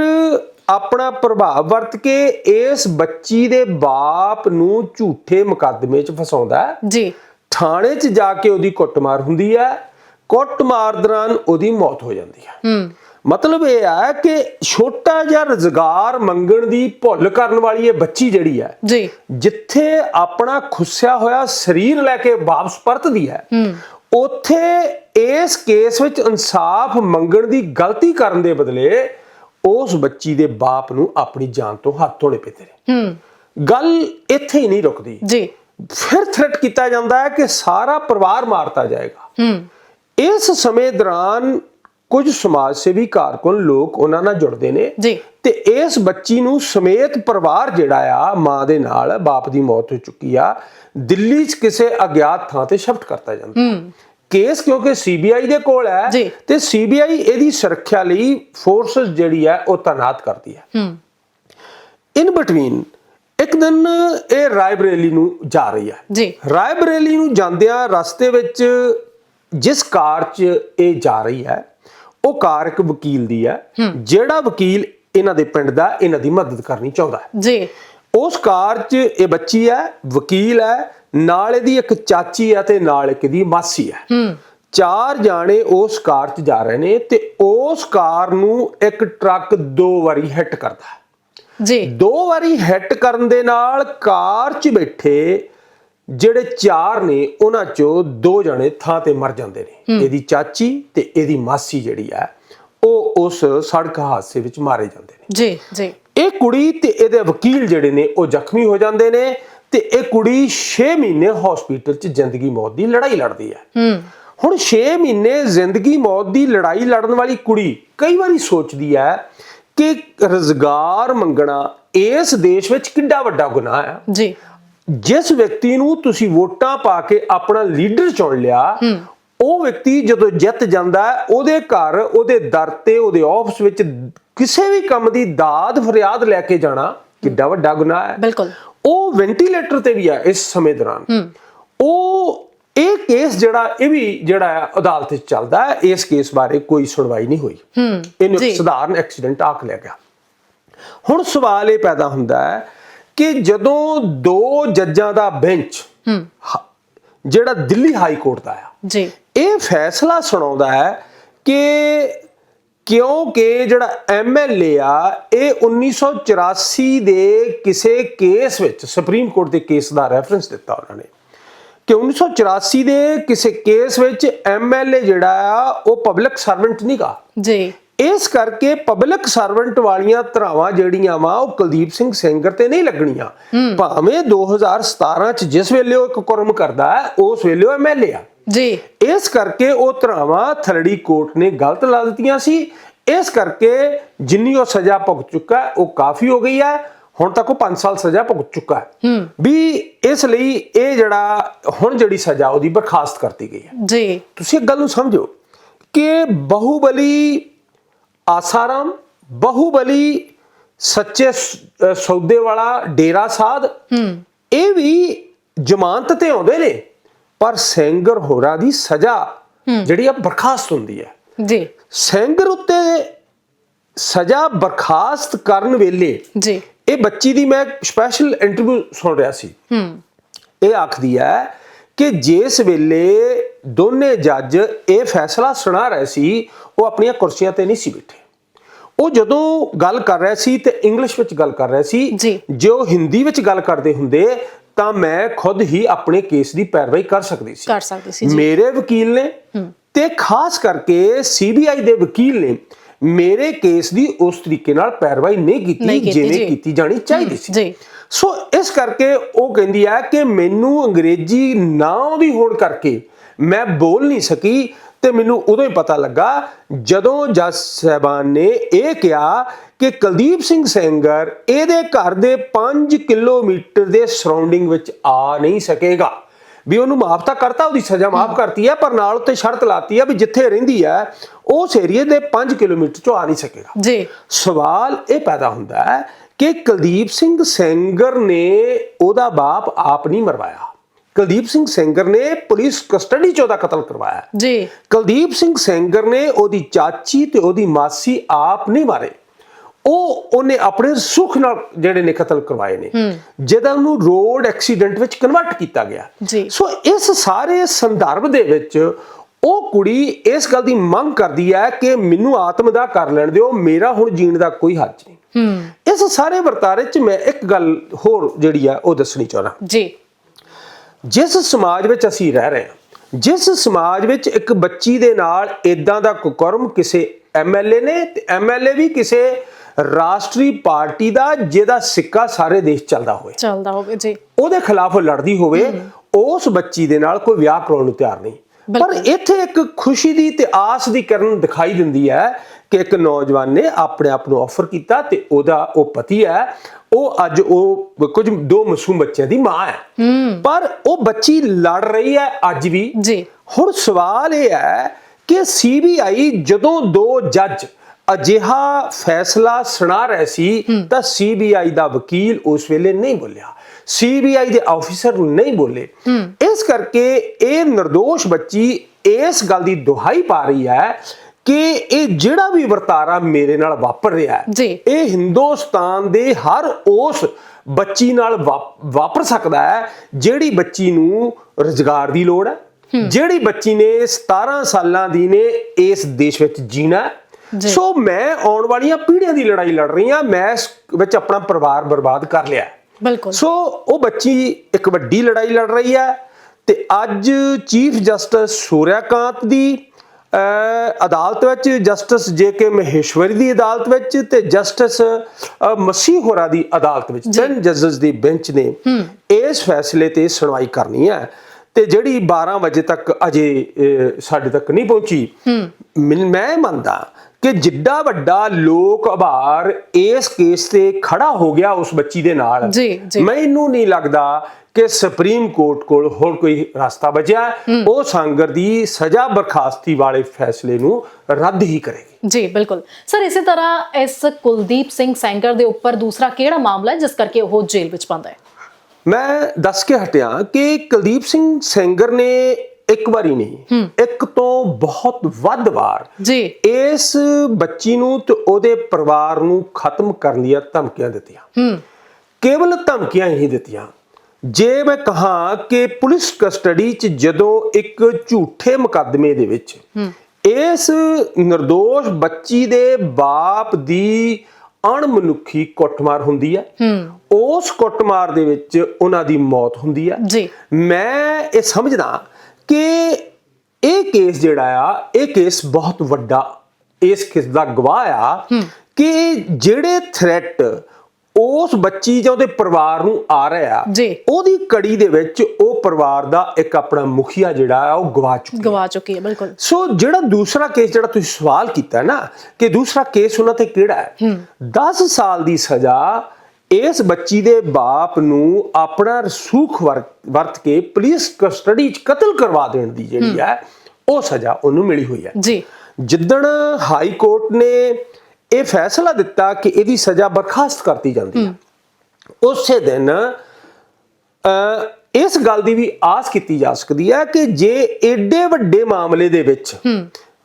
ਆਪਣਾ ਪ੍ਰਭਾਵ ਵਰਤ ਕੇ ਇਸ ਬੱਚੀ ਦੇ ਬਾਪ ਨੂੰ ਝੂਠੇ ਮੁਕੱਦਮੇ 'ਚ ਫਸਾਉਂਦਾ ਹੈ। ਜੀ। ਥਾਣੇ 'ਚ ਜਾ ਕੇ ਉਹਦੀ ਕੁੱਟਮਾਰ ਹੁੰਦੀ ਹੈ। ਕੁੱਟਮਾਰ ਦੌਰਾਨ ਉਹਦੀ ਮੌਤ ਹੋ ਜਾਂਦੀ ਹੈ। ਹੂੰ। ਮਤਲਬ ਇਹ ਹੈ ਕਿ ਛੋਟਾ ਜਿਹਾ ਰੁਜ਼ਗਾਰ ਮੰਗਣ ਦੀ ਭੁੱਲ ਕਰਨ ਵਾਲੀ ਇਹ ਬੱਚੀ ਜਿਹੜੀ ਹੈ ਜੀ। ਜਿੱਥੇ ਆਪਣਾ ਖੁੱਸਿਆ ਹੋਇਆ ਸਰੀਰ ਲੈ ਕੇ ਵਾਪਸ ਪਰਤਦੀ ਹੈ ਉੱਥੇ ਇਸ ਕੇਸ ਵਿੱਚ ਇਨਸਾਫ ਮੰਗਣ ਦੀ ਗਲਤੀ ਕਰਨ ਦੇ ਬਦਲੇ ਉਸ ਬੱਚੀ ਦੇ ਬਾਪ ਨੂੰ ਆਪਣੀ ਜਾਨ ਤੋਂ ਹੱਥ ਧੋਣੇ ਪੈਂਦੇ ਨੇ। ਹੂੰ। ਗੱਲ ਇੱਥੇ ਹੀ ਨਹੀਂ ਰੁਕਦੀ। ਜੀ। ਫਿਰ ਥ੍ਰੈਟ ਕੀਤਾ ਜਾਂਦਾ ਹੈ ਕਿ ਸਾਰਾ ਪਰਿਵਾਰ ਮਾਰਤਾ ਜਾਏਗਾ। ਹੂੰ। ਇਸ ਸਮੇਂ ਦੌਰਾਨ ਕੁਝ ਸਮਾਜ ਸੇਵੀ ਕਾਰਕੁਨ ਲੋਕ ਉਹਨਾਂ ਨਾਲ ਜੁੜਦੇ ਨੇ ਜੀ। ਤੇ ਇਸ ਬੱਚੀ ਨੂੰ ਸਮੇਤ ਪਰਿਵਾਰ ਜਿਹੜਾ ਆ ਮਾਂ ਦੇ ਨਾਲ ਬਾਪ ਦੀ ਮੌਤ ਹੋ ਚੁੱਕੀ ਆ। ਦਿੱਲੀ 'ਚ ਕਿਸੇ ਅਗਿਆਤ ਥਾਂ ਤੇ ਸ਼ਿਫਟ ਕਰਤਾ ਜਾਂਦਾ। ਹੂੰ। ਕੇਸ ਕਿਉਂਕਿ ਸੀਬੀਆਈ ਦੇ ਕੋਲ ਹੈ। ਤੇ ਸੀਬੀਆਈ ਇਹਦੀ ਸੁਰੱਖਿਆ ਲਈ ਫੋਰਸਸ ਜਿਹੜੀ ਹੈ ਉਹ ਤਾਇਨਾਤ ਕਰਦੀ ਹੈ। ਹੂੰ। ਇਨ ਬਿਟਵੀਨ ਇੱਕ ਦਿਨ ਇਹ ਰਾਇਬਰੇਲੀ ਨੂੰ ਜਾ ਰਹੀ ਹੈ। ਜੀ। ਰਾਇਬਰੇਲੀ ਨੂੰ ਜਾਂਦਿਆਂ ਰਸਤੇ ਵਿੱਚ ਜਿਸ ਕਾਰ 'ਚ ਇਹ ਜਾ ਰਹੀ ਹੈ ਉਹ ਕਾਰ ਇੱਕ ਵਕੀਲ ਦੀ ਹੈ ਜਿਹੜਾ ਵਕੀਲ ਇਹਨਾਂ ਦੇ ਪਿੰਡ ਦਾ ਇਹਨਾਂ ਦੀ ਮਦਦ ਕਰਨੀ ਚਾਹੁੰਦਾ ਹੈ। ਜੀ। ਉਸ ਕਾਰ 'ਚ ਇਹ ਬੱਚੀ ਹੈ ਵਕੀਲ ਹੈ ਨਾਲ ਇਹਦੀ ਇੱਕ ਚਾਚੀ ਹੈ ਤੇ ਨਾਲ ਇੱਕ ਦੀ ਮਾਸੀ ਹੈ। ਹੂੰ। ਚਾਰ ਜਾਣੇ ਉਸ ਕਾਰ 'ਚ ਜਾ ਰਹੇ ਨੇ ਤੇ ਉਸ ਕਾਰ ਨੂੰ ਇੱਕ ਟਰੱਕ ਦੋ ਵਾਰੀ ਹਿੱਟ ਕਰਦਾ ਜੀ। ਦੋ ਵਾਰੀ ਹਿੱਟ ਕਰਨ ਦੇ ਨਾਲ ਕਾਰ 'ਚ ਬੈਠੇ ਜਿਹੜੇ ਚਾਰ ਨੇ ਉਹਨਾਂ 'ਚੋਂ ਦੋ ਜਣੇ ਥਾਂ ਤੇ ਮਰ ਜਾਂਦੇ ਨੇ। ਇਹਦੀ ਚਾਚੀ ਤੇ ਇਹਦੀ ਮਾਸੀ ਜਿਹੜੀ ਹੈ ਉਹ ਉਸ ਸੜਕ ਹਾਦਸੇ ਵਿੱਚ ਮਾਰੇ ਜਾਂਦੇ ਨੇ। ਜੀ ਜੀ। ਇਹ ਕੁੜੀ ਤੇ ਇਹਦੇ ਵਕੀਲ ਜਿਹੜੇ ਨੇ ਉਹ ਜ਼ਖਮੀ ਹੋ ਜਾਂਦੇ ਨੇ ਤੇ ਇਹ ਕੁੜੀ 6 ਮਹੀਨੇ ਹਸਪੀਟਲ 'ਚ ਜ਼ਿੰਦਗੀ ਮੌਤ ਦੀ ਲੜਾਈ ਲੜਦੀ ਹੂੰ। ਹੁਣ 6 ਮਹੀਨੇ ਜ਼ਿੰਦਗੀ ਮੌਤ ਦੀ ਲੜਾਈ ਲੜਨ ਵਾਲੀ ਕੁੜੀ ਕਈ ਵਾਰੀ ਸੋਚਦੀ ਹੈ ਕਿ ਰੋਜ਼ਗਾਰ ਮੰਗਣਾ ਇਸ ਦੇਸ਼ ਵਿੱਚ ਕਿੰਨਾ ਵੱਡਾ ਗੁਨਾਹ ਹੈ ਜੀ। ਜਿਸ ਵਿਅਕਤੀ ਨੂੰ ਤੁਸੀਂ ਵੋਟਾਂ ਪਾ ਕੇ ਆਪਣਾ ਲੀਡਰ ਚੁਣ ਲਿਆ ਉਹ ਵਿਅਕਤੀ ਜਦੋਂ ਜਿੱਤ ਜਾਂਦਾ ਹੈ ਉਹਦੇ ਘਰ ਉਹਦੇ ਦਰ ਤੇ ਉਹਦੇ ਆਫਿਸ ਵਿੱਚ ਕਿਸੇ ਵੀ ਕੰਮ ਦੀ ਦਾਦ ਫਰਿਆਦ ਲੈ ਕੇ ਜਾਣਾ ਕਿੱਡਾ ਵੱਡਾ ਗੁਨਾਹ ਹੈ। ਬਿਲਕੁਲ। ਉਹ ਵੈਂਟੀਲੇਟਰ ਤੇ ਵੀ ਹੈ ਇਸ ਸਮੇਂ ਦੌਰਾਨ। ਉਹ ਇਹ ਕੇਸ ਜਿਹੜਾ ਇਹ ਵੀ ਜਿਹੜਾ ਹੈ ਅਦਾਲਤ ਵਿੱਚ ਚੱਲਦਾ ਹੈ ਇਸ ਕੇਸ ਬਾਰੇ ਕੋਈ ਸੁਣਵਾਈ ਨਹੀਂ ਹੋਈ। ਇਹਨੂੰ ਸਧਾਰਨ ਐਕਸੀਡੈਂਟ ਆਖ ਲਿਆ ਗਿਆ। ਹੁਣ ਸਵਾਲ ਇਹ ਪੈਦਾ ਹੁੰਦਾ ਹੈ ਕਿ ਜਦੋਂ ਦੋ ਜੱਜਾਂ ਦਾ ਬੈਂਚ ਜਿਹੜਾ ਦਿੱਲੀ ਹਾਈ ਕੋਰਟ ਦਾ ਆ ਜੀ। ਇਹ ਫੈਸਲਾ ਸੁਣਾਉਂਦਾ ਹੈ ਕਿ ਕਿਉਂਕਿ ਜਿਹੜਾ ਐਮਐਲਏ ਆ ਇਹ 1984 ਦੇ ਕਿਸੇ ਕੇਸ ਵਿੱਚ ਸੁਪਰੀਮ ਕੋਰਟ ਦੇ ਕੇਸ ਦਾ ਰੈਫਰੈਂਸ ਦਿੱਤਾ ਉਹਨਾਂ ਨੇ ਕਿ 1984 ਦੇ ਕਿਸੇ ਕੇਸ ਵਿੱਚ ਐਮਐਲਏ ਜਿਹੜਾ ਆ ਉਹ ਪਬਲਿਕ ਸਰਵੈਂਟ ਨਹੀਂਗਾ ਜੀ। ਇਸ ਕਰਕੇ ਪਬਲਿਕ ਸਰਵੈਂਟ ਵਾਲੀਆਂ ਧਰਾਵਾਂ ਜਿਹੜੀਆਂ ਵਾ ਉਹ ਕੁਲਦੀਪ ਸਿੰਘ ਸੈਂਗਰ ਤੇ ਨਹੀਂ ਲੱਗਣੀਆਂ। ਭਾਵੇਂ 2017 ਚ ਜਿਸ ਵੇਲੇ ਉਹ ਇੱਕ ਕੁਰਮ ਕਰਦਾ ਉਸ ਵੇਲੇ ਉਹ ਐਮਐਲਏ ਆ। ਜੀ। ਇਸ ਕਰਕੇ ਉਹ ਧਰਾਵਾਂ ਥਲੜੀ ਕੋਰਟ ਨੇ ਗਲਤ ਲਾ ਦਿੱਤੀਆਂ ਸੀ। ਇਸ ਕਰਕੇ ਜਿੰਨੀ ਉਹ ਸਜ਼ਾ ਭੁਗਤ ਚੁੱਕਾ ਉਹ ਕਾਫੀ ਹੋ ਗਈ ਹੈ। ਹੁਣ ਤੱਕ ਉਹ 5 ਸਾਲ ਸਜ਼ਾ ਭੁਗਤ ਚੁੱਕਾ ਹੈ। ਵੀ ਇਸ ਲਈ ਇਹ ਜਿਹੜਾ ਹੁਣ ਜਿਹੜੀ ਸਜ਼ਾ ਉਹਦੀ ਬਰਖਾਸਤ ਕਰਤੀ ਗਈ ਹੈ। ਜੀ। ਤੁਸੀਂ ਇੱਕ ਗੱਲ ਨੂੰ ਸਮਝੋ ਕਿ ਬਾਹੂਬਲੀ ਆਸਾਰਾਮ ਬਾਹੂਬਲੀ ਸੱਚੇ ਸੌਦੇ ਵਾਲਾ ਡੇਰਾ ਸਾਧ ਇਹ ਵੀ ਜ਼ਮਾਨਤ ਤੇ ਆਉਂਦੇ ਨੇ ਪਰ ਸੈਂਗਰ ਹੋਰਾਂ ਦੀ ਸਜ਼ਾ ਜਿਹੜੀ ਆ ਬਰਖਾਸਤ ਹੁੰਦੀ ਹੈ। ਜੀ। ਸੈਂਗਰ ਉੱਤੇ ਸਜ਼ਾ ਬਰਖਾਸਤ ਕਰਨ ਵੇਲੇ ਜੀ। ਇਹ ਬੱਚੀ ਦੀ ਮੈਂ ਸਪੈਸ਼ਲ ਇੰਟਰਵਿਊ ਸੁਣ ਰਿਹਾ ਸੀ। ਹੂੰ। ਇਹ ਆਖਦੀ ਹੈ ਕਿ ਜਿਸ ਵੇਲੇ ਦੋਨੇ ਜੱਜ ਇਹ ਫੈਸਲਾ ਸੁਣਾ ਰਹੇ ਸੀ ਉਹ ਆਪਣੀਆਂ ਕੁਰਸੀਆਂ ਤੇ ਨਹੀਂ ਸੀ ਬੈਠੇ। ਉਹ ਜਦੋਂ ਗੱਲ ਕਰ ਰਹੇ ਸੀ ਤੇ ਇੰਗਲਿਸ਼ ਵਿੱਚ ਗੱਲ ਕਰ ਰਹੇ ਸੀ ਜੀ। ਉਹ ਹਿੰਦੀ ਵਿੱਚ ਗੱਲ ਕਰਦੇ ਹੁੰਦੇ ਤਾਂ ਮੈਂ ਖੁਦ ਹੀ ਆਪਣੇ ਕੇਸ ਦੀ ਪੈਰਵਾਈ ਕਰ ਸਕਦੀ ਸੀ। ਕਰ ਸਕਦੇ ਸੀ ਮੇਰੇ ਵਕੀਲ ਨੇ ਤੇ ਖਾਸ ਕਰਕੇ ਸੀਬੀਆਈ ਦੇ ਵਕੀਲ ਨੇ ਮੇਰੇ ਕੇਸ ਦੀ ਉਸ ਤਰੀਕੇ ਨਾਲ ਪੈਰਵਾਈ ਨਹੀਂ ਕੀਤੀ ਜਿਵੇਂ। ਕੀਤੀ ਜਾਣੀ ਚਾਹੀਦੀ ਸੀ। ਜੀ। ਸੋ ਇਸ ਕਰਕੇ ਉਹ ਕਹਿੰਦੀ ਹੈ ਕਿ ਮੈਨੂੰ ਅੰਗਰੇਜ਼ੀ ਨਾ ਆਉਂਦੀ ਹੋਣ ਕਰਕੇ ਮੈਂ ਬੋਲ ਨਹੀਂ ਸਕੀ ਤੇ ਮੈਨੂੰ ਉਦੋਂ ਹੀ ਪਤਾ ਲੱਗਾ ਜਦੋਂ ਜੱਜ ਸਾਹਿਬਾਨ ਨੇ ਇਹ ਕਿਹਾ ਕਿ ਕੁਲਦੀਪ ਸਿੰਘ ਸੈਂਗਰ ਇਹਦੇ ਘਰ ਦੇ 5 ਕਿਲੋਮੀਟਰ ਦੇ ਸਰਾਊਂਡਿੰਗ ਵਿੱਚ ਆ ਨਹੀਂ ਸਕੇਗਾ। ਵੀ ਉਹਨੂੰ ਮਾਫ ਤਾਂ ਕਰਤਾ ਉਹਦੀ ਸਜ਼ਾ ਮਾਫ ਕਰਤੀ ਹੈ ਪਰ ਨਾਲ ਉੱਤੇ ਸ਼ਰਤ ਲਾਤੀ ਹੈ ਵੀ ਜਿੱਥੇ ਰਹਿੰਦੀ ਹੈ ਉਸ ਏਰੀਏ ਦੇ 5 ਕਿਲੋਮੀਟਰ ਚੋਂ ਆ ਨਹੀਂ ਸਕੇਗਾ। ਜੀ। ਸਵਾਲ ਇਹ ਪੈਦਾ ਹੁੰਦਾ ਹੈ ਕਿ ਕੁਲਦੀਪ ਸਿੰਘ ਸੈਂਗਰ ਨੇ ਉਹਦਾ ਬਾਪ ਆਪ ਨਹੀਂ ਮਰਵਾਇਆ। ਕੁਲਦੀਪ ਸਿੰਘ ਸੈਂਗਰ ਨੇ ਪੁਲਿਸ ਕਸਟਡੀ 'ਚ ਉਹਦਾ ਕਤਲ ਕਰਵਾਇਆ। ਜੀ। ਕੁਲਦੀਪ ਸਿੰਘ ਸੈਂਗਰ ਨੇ ਉਹਦੀ ਚਾਚੀ ਤੇ ਉਹਦੀ ਮਾਸੀ ਆਪ ਨਹੀਂ ਮਾਰੇ। ਉਹ ਉਹਨੇ ਆਪਣੇ ਸੁਖ ਨਾਲ ਜਿਹੜੇ ਨੇ ਕਤਲ ਕਰਵਾਏ ਨੇ। ਜਿਹਦਾ ਉਹਨੂੰ ਰੋਡ ਐਕਸੀਡੈਂਟ ਵਿੱਚ ਕਨਵਰਟ ਕੀਤਾ ਗਿਆ। ਜੀ। ਸੋ ਇਸ ਸਾਰੇ ਸੰਦਰਭ ਦੇ ਵਿੱਚ ਉਹ ਕੁੜੀ ਇਸ ਗੱਲ ਦੀ ਮੰਗ ਕਰਦੀ ਹੈ ਕਿ ਮੈਨੂੰ ਆਤਮ ਦਾ ਕਰ ਲੈਣ ਦਿਓ ਮੇਰਾ ਹੁਣ ਜੀਣ ਦਾ ਕੋਈ ਹੱਜ ਨਹੀਂ। ਇਸ ਸਾਰੇ ਵਰਤਾਰੇ 'ਚ ਮੈਂ ਇੱਕ ਗੱਲ ਹੋਰ ਜਿਹੜੀ ਆ ਉਹ ਦੱਸਣੀ ਚਾਹੁੰਦਾ। ਜੀ। ਜਿਸ ਸਮਾਜ ਵਿੱਚ ਅਸੀਂ ਰਹਿ ਰਹੇ ਹਾਂ ਜਿਸ ਸਮਾਜ ਵਿੱਚ ਇੱਕ ਬੱਚੀ ਦੇ ਨਾਲ ਇਦਾਂ ਦਾ ਕੁਕਰਮ ਕਿਸੇ ਐਮਐਲਏ ਨੇ ਤੇ ਐਮਐਲਏ ਵੀ ਕਿਸੇ ਰਾਸ਼ਟਰੀ ਪਾਰਟੀ ਦਾ ਜਿਹਦਾ ਸਿੱਕਾ ਸਾਰੇ ਦੇਸ਼ ਚੱਲਦਾ ਹੋਵੇ। ਚੱਲਦਾ ਹੋਵੇ ਜੀ। ਉਹਦੇ ਖਿਲਾਫ ਲੜਦੀ ਹੋਵੇ ਉਸ ਬੱਚੀ ਦੇ ਨਾਲ ਕੋਈ ਵਿਆਹ ਕਰਾਉਣ ਨੂੰ ਤਿਆਰ ਨਹੀਂ। ਪਰ ਇੱਥੇ ਇੱਕ ਖੁਸ਼ੀ ਦੀ ਤੇ ਆਸ ਦੀ ਕਿਰਨ ਦਿਖਾਈ ਦਿੰਦੀ ਹੈ ਕਿ ਇੱਕ ਨੌਜਵਾਨ ਨੇ ਆਪਣੇ ਆਪ ਨੂੰ ਆਫਰ ਕੀਤਾ ਤੇ ਉਹਦਾ ਉਹ ਪਤੀ ਹੈ। ਉਹ ਅੱਜ ਉਹ ਕੁਝ ਦੋ ਮਾਸੂਮ ਬੱਚਿਆਂ ਦੀ ਮਾਂ ਹੈ। ਪਰ ਉਹ ਬੱਚੀ ਲੜ ਰਹੀ ਹੈ ਅੱਜ ਵੀ। ਜੀ। ਹੁਣ ਸਵਾਲ ਇਹ ਹੈ ਕਿ ਸੀਬੀਆਈ ਜਦੋਂ ਦੋ ਜੱਜ ਅਜਿਹਾ ਫੈਸਲਾ ਸੁਣਾ ਰਹੇ ਸੀ ਤਾਂ ਸੀਬੀਆਈ ਦਾ ਵਕੀਲ ਉਸ ਵੇਲੇ ਨਹੀਂ ਬੋਲਿਆ। ਸੀਬੀਆਈ ਦੇ ਆਫੀਸਰ ਨਹੀਂ ਬੋਲੇ ਇਸ ਕਰਕੇ ਇਹ નિર્ਦੋਸ਼ ਬੱਚੀ ਇਸ ਗੱਲ ਦੀ ਦੁਹਾਈ ਪਾ ਰਹੀ ਹੈ ਕਿ ਇਹ ਜਿਹੜਾ ਵੀ ਵਰਤਾਰਾ ਮੇਰੇ ਨਾਲ ਵਾਪਰ ਰਿਹਾ ਹੈ। ਇਹ ਹਿੰਦੁਸਤਾਨ ਦੇ ਹਰ ਉਸ ਬੱਚੀ ਨਾਲ ਵਾਪ- ਵਾਪਰ ਸਕਦਾ ਹੈ ਜਿਹੜੀ ਬੱਚੀ ਨੂੰ ਰੁਜ਼ਗਾਰ ਦੀ ਲੋੜ ਹੈ ਜਿਹੜੀ ਬੱਚੀ ਨੇ 17 ਸਾਲਾਂ ਦੀ ਨੇ ਇਸ ਦੇਸ਼ ਵਿੱਚ ਜੀਣਾ। ਸੋ ਮੈਂ ਆਉਣ ਵਾਲੀਆਂ ਪੀੜ੍ਹੀਆਂ ਦੀ ਲੜਾਈ ਲੜ ਰਹੀ ਹਾਂ ਮੈਂ ਇਸ ਵਿੱਚ ਆਪਣਾ ਪਰਿਵਾਰ ਬਰਬਾਦ ਕਰ ਲਿਆ। ਬਿਲਕੁਲ। ਸੋ ਉਹ ਬੱਚੀ ਇੱਕ ਵੱਡੀ ਲੜਾਈ ਲੜ ਰਹੀ ਹੈ ਤੇ ਅੱਜ ਚੀਫ ਜਸਟਿਸ ਸੂਰਿਆਕਾਂਤ ਦੀ ਅਦਾਲਤ ਵਿੱਚ ਜਸਟਿਸ ਜੇ ਕੇ ਮਹੇਸ਼ਵਰੀ ਦੀ ਅਦਾਲਤ ਵਿੱਚ ਤੇ ਜਸਟਿਸ ਮਸੀਹ ਹੋਰਾ ਦੀ ਅਦਾਲਤ ਵਿੱਚ। ਤਿੰਨ ਜੱਜਸ ਦੀ ਬੈਂਚ ਨੇ ਇਸ ਫੈਸਲੇ ਤੇ ਸੁਣਵਾਈ ਕਰਨੀ ਹੈ ਤੇ ਜਿਹੜੀ 12 ਵਜੇ ਤੱਕ ਅਜੇ ਸਾਡੇ ਤੱਕ ਨਹੀਂ ਪਹੁੰਚੀ ਮੈਂ ਮੰਨਦਾ ਕਿ ਜਿੱਡਾ ਵੱਡਾ ਲੋਕ ਆਭਾਰ ਇਸ ਕੇਸ ਤੇ ਖੜਾ ਹੋ ਗਿਆ ਉਸ ਬੱਚੀ ਦੇ ਨਾਲ। ਮੈਨੂੰ ਨਹੀਂ ਲੱਗਦਾ ਕਿ ਸੁਪਰੀਮ ਕੋਰਟ ਕੋਲ ਹੋਰ ਕੋਈ ਰਸਤਾ ਬਚਿਆ। ਉਹ ਸੰਗਰ ਦੀ ਸਜ਼ਾ ਬਰਖਾਸਤੀ ਵਾਲੇ ਫੈਸਲੇ ਨੂੰ ਰੱਦ ਹੀ ਕਰੇਗੀ। ਜੀ ਬਿਲਕੁਲ। ਸਰ ਇਸੇ ਤਰ੍ਹਾਂ ਇਸ ਕੁਲਦੀਪ ਸਿੰਘ ਸੈਂਗਰ ਦੇ ਉੱਪਰ ਦੂਸਰਾ ਕਿਹੜਾ ਮਾਮਲਾ ਹੈ ਜਿਸ ਕਰਕੇ ਉਹ ਜੇਲ੍ਹ ਵਿੱਚ ਬੰਦ ਹੈ? ਮੈਂ ਦੱਸ ਕੇ ਹਟਿਆ ਕਿ ਕੁਲਦੀਪ ਸਿੰਘ ਸੈਂਗਰ ਨੇ ਇੱਕ ਵਾਰੀ ਨਹੀਂ ਇੱਕ ਤੋਂ ਬਹੁਤ ਵੱਧ ਵਾਰ ਜੀ। ਇਸ ਬੱਚੀ ਨੂੰ ਤੇ ਉਹਦੇ ਪਰਿਵਾਰ ਨੂੰ ਖਤਮ ਕਰਨ ਦੀਆਂ ਧਮਕੀਆਂ ਦਿੱਤੀਆਂ। ਹੂੰ। ਕੇਵਲ ਧਮਕੀਆਂ ਹੀ ਦਿੱਤੀਆਂ। ਜੇ ਮੈਂ ਕਹਾਂ ਕਿ ਪੁਲਿਸ ਕਸਟਡੀ 'ਚ ਜਦੋਂ ਇੱਕ ਝੂਠੇ ਮੁਕੱਦਮੇ ਦੇ ਵਿੱਚ ਇਸ નિર્ਦੋਸ਼ ਬੱਚੀ ਦੇ ਬਾਪ ਦੀ ਅਣਮਨੁੱਖੀ ਕੁੱਟਮਾਰ ਹੁੰਦੀ ਹੈ। ਉਸ ਕੁੱਟਮਾਰ ਦੇ ਵਿੱਚ ਉਹਨਾਂ ਦੀ ਮੌਤ ਹੁੰਦੀ ਹੈ ਜੀ। ਮੈਂ ਇਹ ਸਮਝਦਾ ਕਿ ਇਹ ਕੇਸ ਜਿਹੜਾ ਆ ਇਹ ਕੇਸ ਬਹੁਤ ਵੱਡਾ ਇਸ ਕੇਸ ਦਾ ਗਵਾਹ ਆ ਕਿ ਜਿਹੜੇ ਥ੍ਰੈਟ ਉਸ ਬੱਚੀ ਜਾਂ ਉਹਦੇ ਪਰਿਵਾਰ ਨੂੰ ਆ ਰਿਹਾ। ਉਹਦੀ ਕੜੀ ਦੇ ਵਿੱਚ ਉਹ ਪਰਿਵਾਰ ਦਾ ਇੱਕ ਆਪਣਾ ਮੁਖੀਆ ਜਿਹੜਾ ਆ ਉਹ ਗਵਾ ਚੁੱਕਾ ਗਵਾ ਚੁੱਕੀ ਹੈ ਬਿਲਕੁਲ। ਸੋ ਜਿਹੜਾ ਦੂਸਰਾ ਕੇਸ ਜਿਹੜਾ ਤੁਸੀਂ ਸਵਾਲ ਕੀਤਾ ਨਾ ਕਿ ਦੂਸਰਾ ਕੇਸ ਉਹਨਾਂ ਤੇ ਕਿਹੜਾ ਹੈ? 10 ਸਾਲ ਦੀ ਸਜ਼ਾ ਇਸ ਬੱਚੀ ਦੇ ਬਾਪ ਨੂੰ ਆਪਣਾ ਰਸੂਖ ਵਰ- ਵਰਤ ਕੇ ਪੁਲਿਸ ਕਸਟਡੀ 'ਚ ਕਤਲ ਕਰਵਾ ਦੇਣ ਦੀ ਜਿਹੜੀ ਹੈ। ਉਹ ਸਜ਼ਾ ਉਹਨੂੰ ਮਿਲੀ ਹੋਈ ਹੈ। ਜੀ। ਜਿੱਦਣ ਹਾਈ ਕੋਰਟ ਨੇ ਇਹ ਫੈਸਲਾ ਦਿੱਤਾ ਕਿ ਇਹਦੀ ਸਜ਼ਾ ਬਰਖਾਸਤ ਕਰਤੀ ਜਾਂਦੀ ਹੈ ਉਸੇ ਦਿਨ ਅ, ਇਸ ਗੱਲ ਦੀ ਵੀ ਆਸ ਕੀਤੀ ਜਾ ਸਕਦੀ ਹੈ ਕਿ ਜੇ ਏਡੇ ਵੱਡੇ ਮਾਮਲੇ ਦੇ ਵਿੱਚ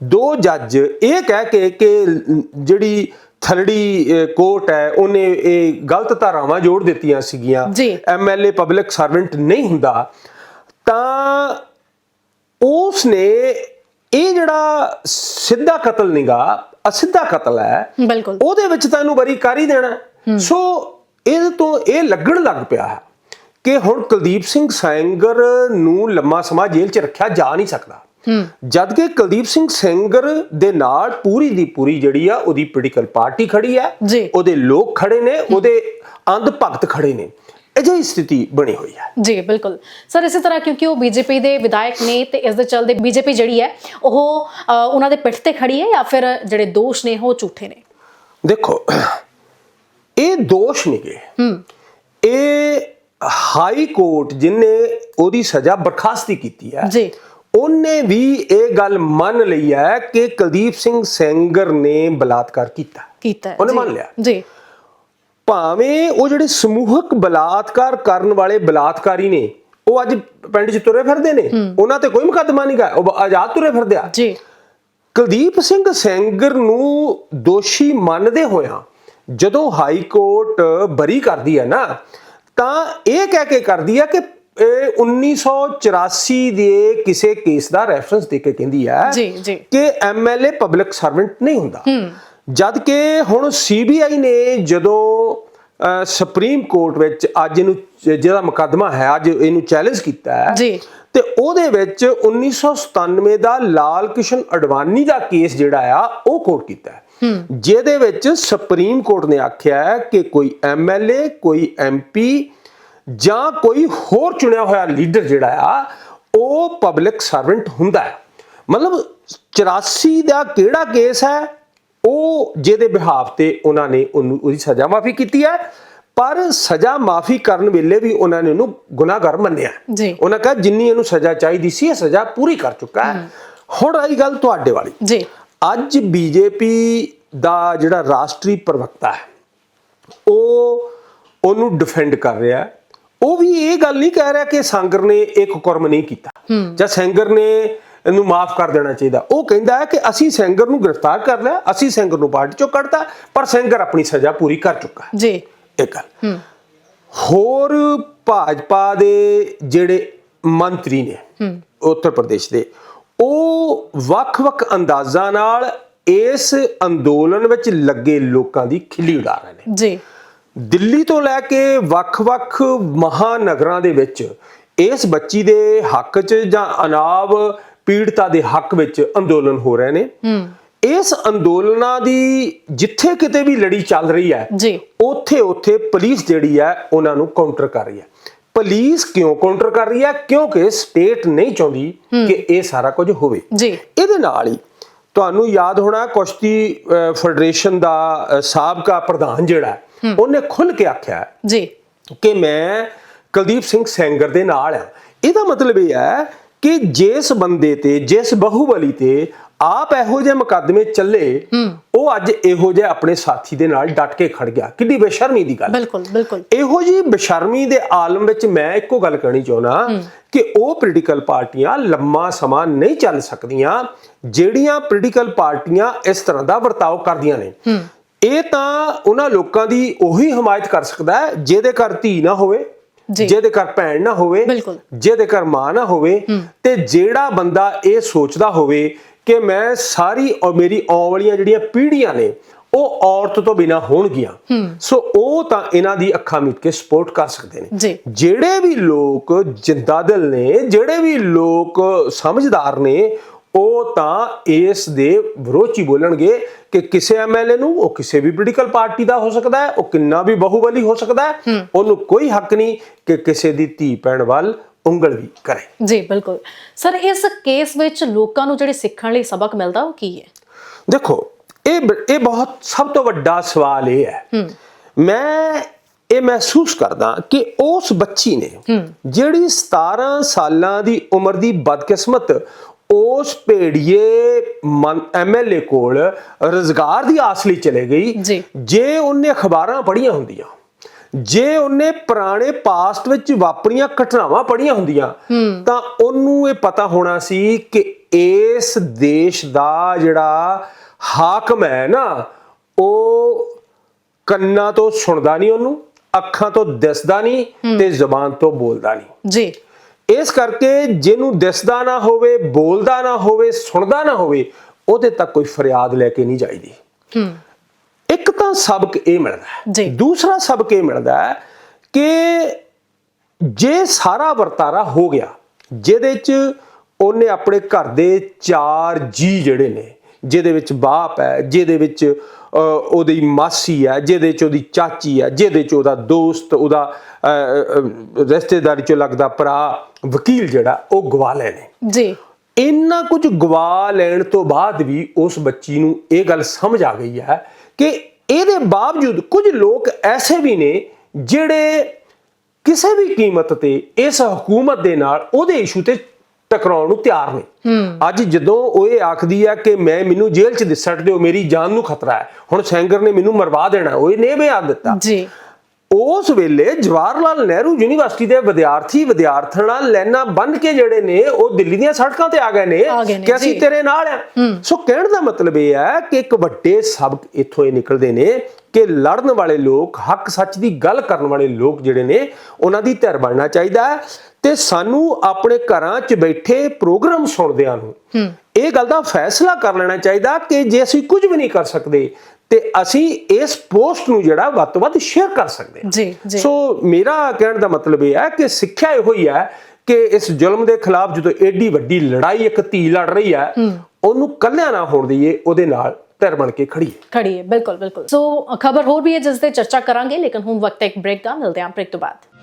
ਦੋ ਜੱਜ ਇਹ ਕਹਿ ਕੇ ਕਿ ਜਿਹੜੀ ਥਰੜੀ ਅ, ਕੋਰਟ ਹੈ ਉਹਨੇ ਇਹ ਗਲਤ ਧਾਰਾਵਾਂ ਜੋੜ ਦਿੱਤੀਆਂ ਸੀਗੀਆਂ। ਐਮਐਲਏ ਪਬਲਿਕ ਸਰਵੈਂਟ ਨਹੀਂ ਹੁੰਦਾ। ਤਾਂ ਉਸ ਨੇ ਇਹ ਜਿਹੜਾ ਸਿੱਧਾ ਕਤਲ ਨਿਗਾ ਅਸਿੱਧਾ ਕਤਲ ਹੈ ਬਿਲਕੁਲ। ਉਹਦੇ ਵਿੱਚ ਤਾਂ ਇਹਨੂੰ ਬਰੀ ਕਰ ਹੀ ਦੇਣਾ। ਸੋ ਇਹਦੇ ਤੋਂ ਇਹ ਲੱਗਣ ਲੱਗ ਪਿਆ ਹੈ ਕਿ ਹੁਣ ਕੁਲਦੀਪ ਸਿੰਘ ਸੈਂਗਰ ਨੂੰ ਲੰਮਾ ਸਮਾਂ ਜੇਲ੍ਹ 'ਚ ਰੱਖਿਆ ਜਾ ਨਹੀਂ ਸਕਦਾ। ਜਦ ਕਿ ਕੁਲਦੀਪ ਸਿੰਘ ਸੈਂਗਰ ਦੇ ਨਾਲ ਪੂਰੀ ਦੀ ਪੂਰੀ ਜਿਹੜੀ ਆ ਉਹਦੀ ਪੋਲੀਟੀਕਲ ਪਾਰਟੀ ਖੜੀ ਹੈ ਜੀ। ਉਹਦੇ ਲੋਕ ਖੜੇ ਨੇ ਉਹਦੇ ਅੰਧ ਭਗਤ ਖੜੇ ਨੇ। ਅਜਿਹੀ ਸਥਿਤੀ ਬਣੀ ਹੋਈ ਹੈ। ਜੀ ਬਿਲਕੁਲ। ਸਰ ਇਸੇ ਤਰ੍ਹਾਂ ਕਿਉਂਕਿ ਉਹ ਬੀਜੇਪੀ ਦੇ ਵਿਧਾਇਕ ਨੇ ਤੇ ਇਸ ਦੇ ਚੱਲਦੇ ਬੀਜੇਪੀ ਜਿਹੜੀ ਹੈ ਉਹ ਉਹਨਾਂ ਦੇ ਪਿੱਠ ਤੇ ਖੜੀ ਹੈ ਜਾਂ ਫਿਰ ਜਿਹੜੇ ਦੋਸ਼ ਨੇ ਉਹ ਝੂਠੇ ਨੇ? ਦੇਖੋ ਇਹ ਦੋਸ਼ ਨਹੀਂਗੇ ਹੂੰ। ਇਹ ਹਾਈ ਕੋਰਟ ਜਿਨੇ ਉਹਦੀ ਸਜ਼ਾ ਬਰਖਾਸਤੀ ਕੀਤੀ ਹੈ ਜੀ। ਉਹਨੇ ਵੀ ਇਹ ਗੱਲ ਮੰਨ ਲਈ ਹੈ ਕਿ ਕੁਲਦੀਪ ਸਿੰਘ ਸੈਂਗਰ ਨੇ ਬਲਾਤਕਾਰ ਕੀਤਾ। ਕੀਤਾ ਉਹਨੇ ਮੰਨ ਲਿਆ। ਜੀ। ਭਾਵੇਂ ਉਹ ਜਿਹੜੇ ਸਮੂਹਕ ਬਲਾਤਕਾਰ ਕਰਨ ਵਾਲੇ ਬਲਾਤਕਾਰੀ ਨੇ ਉਹ ਅੱਜ ਪਿੰਡ 'ਚ ਤੁਰੇ ਫਿਰਦੇ ਨੇ ਉਹਨਾਂ ਤੇ ਕੋਈ ਮੁਕੱਦਮਾ ਨਹੀਂ ਗਾ ਉਹ ਆਜ਼ਾਦ ਤੁਰੇ ਫਿਰਦੇ ਆ। ਜੀ। ਕੁਲਦੀਪ ਸਿੰਘ ਸੈਂਗਰ ਨੂੰ ਦੋਸ਼ੀ ਮੰਨਦੇ ਹੋਇਆਂ ਜਦੋਂ ਹਾਈ ਕੋਰਟ ਬਰੀ ਕਰਦੀ ਹੈ ਨਾ ਤਾਂ ਇਹ ਕਹਿ ਕੇ ਕਰਦੀ ਹੈ ਕਿ ਇਹ 1984 ਦੇ ਕਿਸੇ ਕੇਸ ਦਾ ਰੈਫਰੈਂਸ ਦੇ ਕੇ ਕਹਿੰਦੀ ਹੈ ਜੀ, ਜੀ। ਕਿ ਐਮਐਲਏ ਪਬਲਿਕ ਸਰਵੈਂਟ ਨਹੀਂ ਹੁੰਦਾ ਜਦ ਕਿ ਹੁਣ ਸੀਬੀਆਈ ਨੇ ਜਦੋਂ ਸੁਪਰੀਮ ਕੋਰਟ ਵਿੱਚ ਅੱਜ ਇਹਨੂੰ ਜਿਹੜਾ ਮੁਕੱਦਮਾ ਹੈ ਅੱਜ ਇਹਨੂੰ ਚੈਲੰਜ ਕੀਤਾ ਹੈ ਜੀ। ਤੇ ਉਹਦੇ ਵਿੱਚ 1997 ਦਾ ਲਾਲ ਕਿਸ਼ਨ ਅਡਵਾਨੀ ਦਾ ਕੇਸ ਜਿਹੜਾ ਆ ਉਹ ਕੋਟ ਕੀਤਾ ਹੈ ਜਿਹਦੇ ਵਿੱਚ ਸੁਪਰੀਮ ਕੋਰਟ ਨੇ ਆਖਿਆ ਹੈ ਕਿ ਕੋਈ ਐਮਐਲਏ ਕੋਈ ਐਮਪੀ ਜਾਂ ਕੋਈ ਹੋਰ ਚੁਣਿਆ ਹੋਇਆ ਲੀਡਰ ਜਿਹੜਾ ਆ ਉਹ ਪਬਲਿਕ ਸਰਵੈਂਟ ਹੁੰਦਾ ਹੈ। ਮਤਲਬ 84 ਦਾ ਕਿਹੜਾ ਕੇਸ ਹੈ ਉਹ ਜਿਹਦੇ ਬਿਹਾਫ ਤੇ ਉਹਨਾਂ ਨੇ ਉਹਨੂੰ ਉਹਦੀ ਸਜ਼ਾ ਮਾਫੀ ਕੀਤੀ ਹੈ ਪਰ ਸਜ਼ਾ ਮਾਫੀ ਕਰਨ ਵੇਲੇ ਵੀ ਉਹਨਾਂ ਨੇ ਉਹਨੂੰ ਗੁਨਾਹਗਰ ਮੰਨਿਆ ਜੀ। ਉਹਨਾਂ ਕਹਾ ਜਿੰਨੀ ਇਹਨੂੰ ਸਜ਼ਾ ਚਾਹੀਦੀ ਸੀ ਇਹ ਸਜ਼ਾ ਪੂਰੀ ਕਰ ਚੁੱਕਾ ਹੈ। ਹੁਣ ਆਈ ਗੱਲ ਤੁਹਾਡੇ ਵਾਲੀ। ਜੀ। ਅੱਜ ਬੀਜੇਪੀ ਦਾ ਜਿਹੜਾ ਰਾਸ਼ਟਰੀ ਪ੍ਰਵਕਤਾ ਹੈ ਉਹ ਉਹਨੂੰ ਡਿਫੈਂਡ ਕਰ ਰਿਹਾ ਹੈ। ਉਹ ਵੀ ਇਹ ਗੱਲ ਨਹੀਂ ਕਹਿ ਰਿਹਾ ਕਿ ਸੰਗਰ ਨੇ ਇੱਕ ਕੁਰਮ ਨਹੀਂ ਕੀਤਾ। ਜਾਂ ਸੈਂਗਰ ਨੇ ਇਹਨੂੰ ਮਾਫ ਕਰ ਦੇਣਾ ਚਾਹੀਦਾ। ਉਹ ਕਹਿੰਦਾ ਹੈ ਕਿ ਅਸੀਂ ਸੈਂਗਰ ਨੂੰ ਗ੍ਰਿਫਤਾਰ ਕਰ ਲਿਆ ਅਸੀਂ ਸੈਂਗਰ ਨੂੰ ਪਾਰਟੀ ਚੋਂ ਕੱਢਤਾ ਪਰ ਸੈਂਗਰ ਆਪਣੀ ਸਜ਼ਾ ਪੂਰੀ ਕਰ ਚੁੱਕਾ ਹੈ। ਜੀ। ਇਹ ਗੱਲ। ਹੋਰ ਭਾਜਪਾ ਦੇ ਜਿਹੜੇ ਮੰਤਰੀ ਨੇ ਉੱਤਰ ਪ੍ਰਦੇਸ਼ ਦੇ ਉਹ ਵੱਖ-ਵੱਖ ਅੰਦਾਜ਼ਾਂ ਨਾਲ ਇਸ ਅੰਦੋਲਨ ਵਿੱਚ ਲੱਗੇ ਲੋਕਾਂ ਦੀ ਖਿੱਲੀ ਉਡਾ ਰਹੇ ਨੇ। ਜੀ। ਦਿੱਲੀ ਤੋਂ ਲੈ ਕੇ ਵੱਖ-ਵੱਖ ਮਹਾਨਗਰਾਂ ਦੇ ਵਿੱਚ ਇਸ ਬੱਚੀ ਦੇ ਹੱਕ 'ਚ ਜਾਂ ਅਨਾਵ ਪੀੜਤਾ ਦੇ ਹੱਕ ਵਿੱਚ ਅੰਦੋਲਨ ਹੋ ਰਹੇ ਨੇ। ਇਸ ਅੰਦੋਲਨਾਂ ਦੀ ਜਿੱਥੇ ਕਿਤੇ ਵੀ ਲੜੀ ਚੱਲ ਰਹੀ ਹੈ ਜੀ। ਉੱਥੇ ਉੱਥੇ ਪੁਲਿਸ ਜਿਹੜੀ ਹੈ ਉਹਨਾਂ ਨੂੰ ਕਾਊਂਟਰ ਕਰ ਰਹੀ ਹੈ। ਪੁਲਿਸ ਕਿਉਂ ਕਾਊਂਟਰ ਕਰ ਰਹੀ ਹੈ? ਕਿਉਂਕਿ ਸਟੇਟ ਨਹੀਂ ਚਾਹੁੰਦੀ ਕਿ ਇਹ ਸਾਰਾ ਕੁਝ ਹੋਵੇ। ਜੀ। ਇਹਦੇ ਨਾਲ ਹੀ ਤੁਹਾਨੂੰ ਯਾਦ ਹੋਣਾ ਕੁਸ਼ਤੀ ਫੈਡਰੇਸ਼ਨ ਦਾ ਸਾਬਕਾ ਪ੍ਰਧਾਨ ਜਿਹੜਾ ਉਹਨੇ ਖੁੱਲ ਕੇ ਆਖਿਆ ਜੀ। ਕਿ ਮੈਂ ਕੁਲਦੀਪ ਸਿੰਘ ਸੈਂਗਰ ਦੇ ਨਾਲ ਆ ਇਹਦਾ ਮਤਲਬ ਇਹ ਹੈ ਕਿ ਜਿਸ ਬੰਦੇ ਤੇ ਜਿਸ ਬਹੁਬਲੀ ਤੇ ਆਪ ਇਹੋ ਜਿਹੇ ਮੁਕੱਦਮੇ ਚੱਲੇ ਉਹ ਅੱਜ ਇਹੋ ਜਿਹੇ ਆਪਣੇ ਸਾਥੀ ਦੇ ਨਾਲ ਡਟ ਕੇ ਖੜ ਗਿਆ। ਕਿੱਡੀ ਬੇਸ਼ਰਮੀ ਦੀ ਗੱਲ। ਬਿਲਕੁਲ ਬਿਲਕੁਲ। ਇਹੋ ਜੀ ਬੇਸ਼ਰਮੀ ਦੇ ਆਲਮ ਵਿੱਚ ਮੈਂ ਇੱਕੋ ਗੱਲ ਕਹਿਣੀ ਚਾਹੁੰਦਾ ਕਿ ਉਹ ਪੋਲੀਟੀਕਲ ਪਾਰਟੀਆਂ ਲੰਮਾ ਸਮਾਂ ਨਹੀਂ ਚੱਲ ਸਕਦੀਆਂ ਜਿਹੜੀਆਂ ਪੋਲੀਟੀਕਲ ਪਾਰਟੀਆਂ ਇਸ ਤਰ੍ਹਾਂ ਦਾ ਵਰਤਾਓ ਕਰਦੀਆਂ ਨੇ। ਇਹ ਤਾਂ ਉਹਨਾਂ ਲੋਕਾਂ ਦੀ ਉਹੀ ਹਮਾਇਤ ਕਰ ਸਕਦਾ ਹੈ ਜਿਹਦੇ ਘਰ ਧੀ ਨਾ ਹੋਵੇ। ਜਿਹਦੇ ਘਰ ਭੈਣ ਨਾ ਹੋਵੇ। ਜਿਹਦੇ ਘਰ ਮਾਂ ਨਾ ਹੋਵੇ ਤੇ ਜਿਹੜਾ ਬੰਦਾ ਇਹ ਸੋਚਦਾ ਹੋਵੇ ਕਿ ਮੈਂ ਸਾਰੀ ਔਰ ਮੇਰੀ ਆਉਣ ਵਾਲੀਆਂ ਜਿਹੜੀਆਂ ਪੀੜ੍ਹੀਆਂ ਨੇ ਉਹ ਔਰਤ ਤੋਂ ਬਿਨਾ ਹੋਣਗੀਆਂ ਸੋ ਉਹ ਤਾਂ ਇਹਨਾਂ ਦੀ ਅੱਖਾਂ ਮੀਟ ਕੇ ਸਪੋਰਟ ਕਰ ਸਕਦੇ ਨੇ। ਜਿਹੜੇ ਵੀ ਲੋਕ ਜਿੰਦਾਦਲ ਨੇ ਜਿਹੜੇ ਵੀ ਲੋਕ ਸਮਝਦਾਰ ਨੇ ਉਹ ਤਾਂ ਇਸ ਦੇ ਵਿਰੋਧ ਬੋਲਣਗੇ ਕਿ ਕਿਸੇ ਐਮਐਲਏ ਨੂੰ ਉਹ ਕਿਸੇ ਵੀ ਪੋਲੀਟੀਕਲ ਪਾਰਟੀ ਦਾ ਹੋ ਸਕਦਾ ਹੈ ਉਹ ਕਿੰਨਾ ਵੀ ਬਹੁਬਲੀ ਹੋ ਸਕਦਾ ਹੈ ਉਹਨੂੰ ਕੋਈ ਹੱਕ ਨਹੀਂ ਕਿ ਕਿਸੇ ਦੀ ਧੀ ਭੈਣ ਵੱਲ ਉਂਗਲ ਵੀ ਕਰੇ। ਜੀ ਬਿਲਕੁਲ। ਸਰ ਇਸ ਕੇਸ ਵਿੱਚ ਲੋਕਾਂ ਨੂੰ ਜਿਹੜੇ ਸਿੱਖਣ ਲਈ ਸਬਕ ਮਿਲਦਾ ਉਹ ਕੀ ਹੈ? ਦੇਖੋ ਇਹ ਇਹ ਬਹੁਤ ਸਭ ਤੋਂ ਵੱਡਾ ਸਵਾਲ ਇਹ ਹੈ। ਮੈਂ ਇਹ ਮਹਿਸੂਸ ਕਰਦਾ ਕਿ ਉਸ ਬੱਚੀ ਨੇ ਜਿਹੜੀ 17 ਸਾਲਾਂ ਦੀ ਉਮਰ ਦੀ ਬਦਕਿਸਮਤ ਉਸ ਭੇੜੀਏ ਐਮਐਲਏ ਕੋਲ ਰੋਜ਼ਗਾਰ ਦੀ ਆਸ ਲਈ ਚਲੇ ਗਈ। ਜੀ। ਉਹਨੇ ਅਖਬਾਰਾਂ ਪੜ੍ਹੀਆਂ ਹੁੰਦੀਆਂ ਜੇ ਉਹਨੇ ਪੁਰਾਣੇ ਪਾਸਟ ਵਿੱਚ ਵਾਪਰੀਆਂ ਘਟਨਾਵਾਂ ਪੜ੍ਹੀਆਂ ਹੁੰਦੀਆਂ ਤਾਂ ਉਹਨੂੰ ਇਹ ਪਤਾ ਹੋਣਾ ਸੀ ਕਿ ਇਸ ਦੇਸ਼ ਦਾ ਜਿਹੜਾ ਹਾਕਮ ਹੈ ਨਾ ਉਹ ਕੰਨਾਂ ਤੋਂ ਸੁਣਦਾ ਨਹੀਂ ਉਹਨੂੰ ਅੱਖਾਂ ਤੋਂ ਦਿਸਦਾ ਨਹੀਂ ਤੇ ਜ਼ੁਬਾਨ ਤੋਂ ਬੋਲਦਾ ਨਹੀਂ। ਜੀ। ਇਸ ਕਰਕੇ ਜਿਹਨੂੰ ਦਿਸਦਾ ਨਾ ਹੋਵੇ ਬੋਲਦਾ ਨਾ ਹੋਵੇ ਸੁਣਦਾ ਨਾ ਹੋਵੇ ਉਹਦੇ ਤੱਕ ਕੋਈ ਫਰਿਆਦ ਲੈ ਕੇ ਨਹੀਂ ਜਾਈਦੀ। ਹੂੰ। ਇੱਕ ਤਾਂ ਸਬਕ ਇਹ ਮਿਲਦਾ ਹੈ। ਜੀ। ਦੂਸਰਾ ਸਬਕ ਇਹ ਮਿਲਦਾ ਹੈ ਕਿ ਜੇ ਸਾਰਾ ਵਰਤਾਰਾ ਹੋ ਗਿਆ ਜਿਹਦੇ ਚ ਉਹਨੇ ਆਪਣੇ ਘਰ ਦੇ ਚਾਰ ਜੀ ਜਿਹੜੇ ਨੇ ਜਿਹਦੇ ਵਿੱਚ ਬਾਪ ਹੈ ਜਿਹਦੇ ਵਿੱਚ ਉਹਦੀ ਮਾਸੀ ਹੈ ਜਿਹਦੇ ਚ ਉਹਦੀ ਚਾਚੀ ਹੈ ਜਿਹਦੇ ਚ ਉਹਦਾ ਦੋਸਤ ਉਹਦਾ ਰਿਸ਼ਤੇਦਾਰੀ ਚੋਂ ਲੱਗਦਾ ਭਰਾ ਵਕੀਲ ਜਿਹੜਾ ਉਹ ਗਵਾ ਲਏ ਨੇ ਜੀ। ਇੰਨਾ ਕੁਝ ਗਵਾ ਲੈਣ ਤੋਂ ਬਾਅਦ ਵੀ ਉਸ ਬੱਚੀ ਨੂੰ ਇਹ ਗੱਲ ਸਮਝ ਆ ਗਈ ਹੈ ਕਿ ਇਹਦੇ ਬਾਵਜੂਦ ਕੁਝ ਲੋਕ ਐਸੇ ਵੀ ਨੇ ਜਿਹੜੇ ਕਿਸੇ ਵੀ ਕੀਮਤ ਤੇ ਇਸ ਹਕੂਮਤ ਦੇ ਨਾਲ ਉਹਦੇ ਇਸ਼ੂ ਤੇ ਟਕਰਾਉਣ ਨੂੰ ਤਿਆਰ ਨੇ। ਅੱਜ ਜਦੋਂ ਉਹ ਇਹ ਆਖਦੀ ਹੈ ਕਿ ਮੈਂ ਮੈਨੂੰ ਜੇਲ੍ਹ 'ਚ ਦਿਸਟ ਦਿਓ ਮੇਰੀ ਜਾਨ ਨੂੰ ਖਤਰਾ ਹੈ। ਹੁਣ ਸੈਂਗਰ ਨੇ ਮੈਨੂੰ ਮਰਵਾ ਦੇਣਾ ਉਹ ਇਹਨੇ ਬਿਆਨ ਦਿੱਤਾ। ਜੀ। ਉਸ ਵੇਲੇ ਜਵਾਹਰ ਲਾਲ ਨਹਿਰੂ ਯੂਨੀਵਰਸਿਟੀ ਦੇ ਵਿਦਿਆਰਥੀ ਵਿਦਿਆਰਥਣਾਂ ਲੈਣਾ ਬੰਨ ਕੇ ਜਿਹੜੇ ਨੇ ਉਹ ਦਿੱਲੀ ਦੀਆਂ ਸੜਕਾਂ ਤੇ ਆ ਗਏ ਨੇ ਆ ਕਿ ਅਸੀਂ। ਤੇਰੇ ਨਾਲ ਆ। ਸੋ ਕਹਿਣ ਦਾ ਮਤਲਬ ਇਹ ਹੈ ਕਿ ਇੱਕ ਵੱਡੇ ਸਬਕ ਇੱਥੋਂ ਇਹ ਨਿਕਲਦੇ ਨੇ ਕਿ ਲੜਨ ਵਾਲੇ ਲੋਕ ਹੱਕ ਸੱਚ ਦੀ ਗੱਲ ਕਰਨ ਵਾਲੇ ਲੋਕ ਜਿਹੜੇ ਨੇ ਉਹਨਾਂ ਦੀ ਧਿਰ ਬਣਨਾ ਚਾਹੀਦਾ ਹੈ। ਤੇ ਸਾਨੂੰ ਆਪਣੇ ਘਰਾਂ 'ਚ ਬੈਠੇ ਪ੍ਰੋਗਰਾਮ ਸੁਣਦਿਆਂ ਨੂੰ ਇਹ ਗੱਲ ਦਾ ਫੈਸਲਾ ਕਰ ਲੈਣਾ ਚਾਹੀਦਾ ਕਿ ਜੇ ਅਸੀਂ ਕੁਝ ਵੀ ਨਹੀਂ ਕਰ ਸਕਦੇ ਤੇ ਅਸੀਂ ਇਸ ਪੋਸਟ ਨੂੰ ਜਿਹੜਾ ਵੱਧ ਤੋਂ ਵੱਧ ਸ਼ੇਅਰ ਕਰ ਸਕਦੇ ਹਾਂ। ਜੀ ਜੀ। ਸੋ ਮੇਰਾ ਕਹਿਣ ਦਾ ਮਤਲਬ ਇਹ ਹੈ ਕਿ ਸਿੱਖਿਆ ਇਹੋ ਹੀ ਹੈ ਕਿ ਇਸ ਜ਼ੁਲਮ ਦੇ ਖਿਲਾਫ ਜਦੋਂ ਏਡੀ ਵੱਡੀ ਲੜਾਈ ਇੱਕ ਧੀ ਲੜ ਰਹੀ ਹੈ ਉਹਨੂੰ ਕੱਲਿਆਂ ਨਾ ਹੋਣ ਦਈਏ ਉਹਦੇ ਨਾਲ ਧਿਰ ਬਣ ਕੇ ਖੜੀਏ ਖੜੀ ਹੈ ਬਿਲਕੁਲ ਬਿਲਕੁਲ। ਸੋ ਖਬਰ ਹੋਰ ਵੀ ਹੈ ਜਿਸ ਤੇ ਚਰਚਾ ਕਰਾਂਗੇ ਲੇਕਿਨ ਹੁਣ ਵਕਤ ਹੈ ਇੱਕ ਬ੍ਰੇਕ ਦਾ ਮਿਲਦੇ ਹਾਂ ਬ੍ਰੇਕ ਤੋਂ ਬਾਅਦ।